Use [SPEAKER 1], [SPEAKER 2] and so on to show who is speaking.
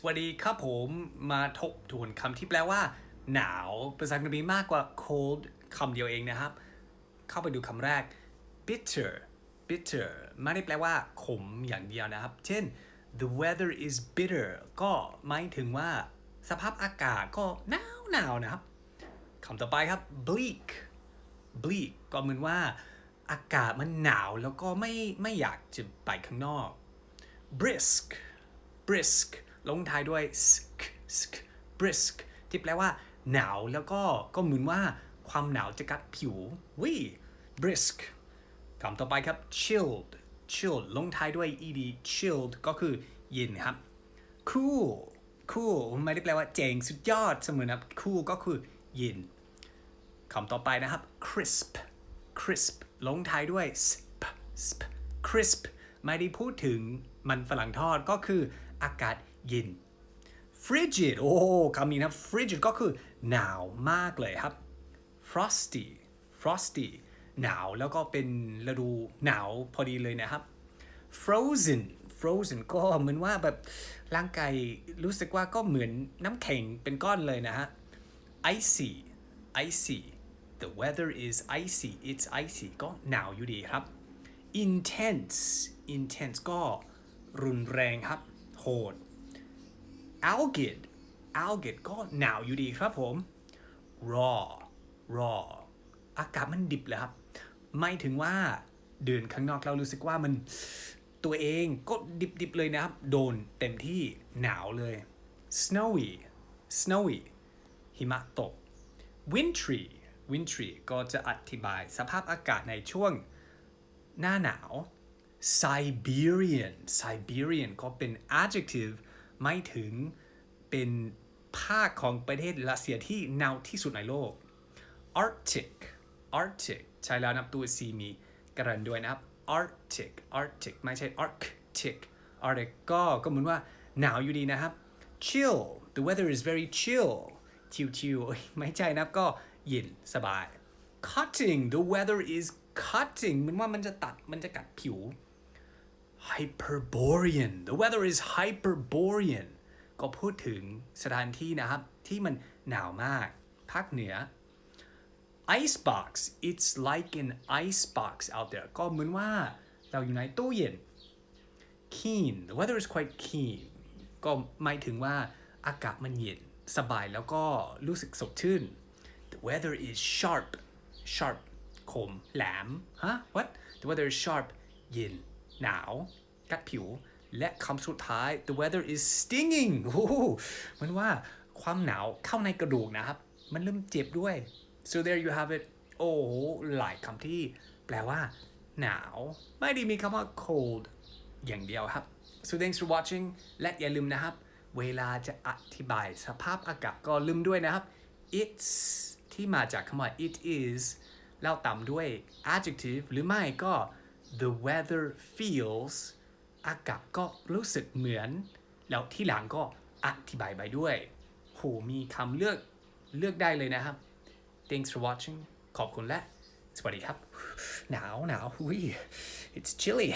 [SPEAKER 1] สวัสดีครับผมมาทบทวนคำที่แปลว่า หนาวภาษาอังกฤษมีมากกว่า cold คำเดียวเองนะครับ เข้าไปดูคำแรก bitter bitter ไม่ได้แปลว่า ขมอย่างเดียวนะครับ เช่น the weather is bitter ก็หมายถึงว่า สภาพอากาศก็หนาวหนาวนะครับคำต่อไปครับ bleak bleak ก็เหมือนว่า อากาศมันหนาวแล้วก็ไม่ไม่อยากจะไปข้างนอก brisk brisk ลงท้ายด้วย sk sk brisk ที่แปลว่าหนาวแล้วก็ก็เหมือนว่าความหนาวจะกัดผิววิ brisk คำต่อไปครับ chilled chilled ลงท้ายด้วย ed chilled ก็คือเย็นครับ cool cool ไม่ได้แปลว่าเจ๋งสุดยอดเสมอนะครับ cool ก็คือเย็นคำต่อไปนะครับ crisp crisp ลงท้ายด้วย sp sp crisp ไม่ได้พูดถึงมันฝรั่งทอดก็คืออากาศ ย็น frigid โอ้คำนี้นะ frigid ก็คือหนาวมากเลยครับ frosty frosty หนาวแล้วก็เป็นฤดูหนาวพอดีเลยนะครับ frozen frozen ก็เหมือนว่าแบบร่างกายรู้สึกว่าก็เหมือนน้ำแข็งเป็นก้อนเลยนะฮะ icy icy the weather is icy it's icy ก็หนาวอยู่ดีครับ intense intense ก็รุนแรงครับ โหด algid algid ก็หนาวอยู่ดีครับผม raw raw อากาศมันดิบเลยครับ ไม่ถึงว่าเดินข้างนอกเรารู้สึกว่ามันตัวเองก็ดิบๆเลยนะครับ โดนเต็มที่หนาวเลย snowy snowy หิมะตก wintry wintry ก็จะอธิบายสภาพอากาศในช่วงหน้าหนาว Siberian Siberian ก็เป็น adjective ไม่ถึงเป็นภาคของประเทศรัสเซียที่หนาวที่สุดในโลก Arctic Arctic ใช่แล้วนะครับตัว C มีกรันด้วยนะครับ Arctic Arctic ไม่ใช่ Arctic Arctic ก็ก็เหมือนว่าหนาวอยู่ดีนะครับ Chill the weather is very chill ชิวชิวๆไม่ใช่นะครับก็เย็นสบาย Cutting the weather is cutting เหมือนว่ามันจะตัดมันจะกัดผิว Hyperborean the weather is hyperborean ก็พูดถึงสถานที่นะครับ ที่มันหนาวมาก ภาคเหนือ Icebox it's like an icebox out there ก็เหมือนว่าเราอยู่ในตู้เย็น Keen the weather is quite keen ก็หมายถึงว่าอากาศมันเย็น สบายแล้วก็รู้สึกสดชื่น The weather is sharp sharp คมแหลมฮะ what The weather is sharp เย็น หนาว กัดผิว และคำสุดท้าย The weather is stinging โอ้มันว่าความหนาวเข้าในกระดูกนะครับ มันเริ่มเจ็บด้วย so there you have it โอ้หลายคำที่แปลว่า หนาว ไม่ได้มีคำว่า cold อย่างเดียวครับ so thanks for watching และอย่าลืมนะครับ เวลาจะอธิบายสภาพอากาศก็ลืมด้วยนะครับ it's ที่มาจากคำว่า it is แล้วตามด้วย adjective หรือไม่ก็ the weather feels อากาศก็รู้สึกเหมือน แล้วที่หลังก็อธิบายไปด้วยโหมีคำเลือกเลือกได้เลยนะครับ thanks for watching ขอบคุณและ สวัสดีครับ หนาวหนาวอุ้ย it's chilly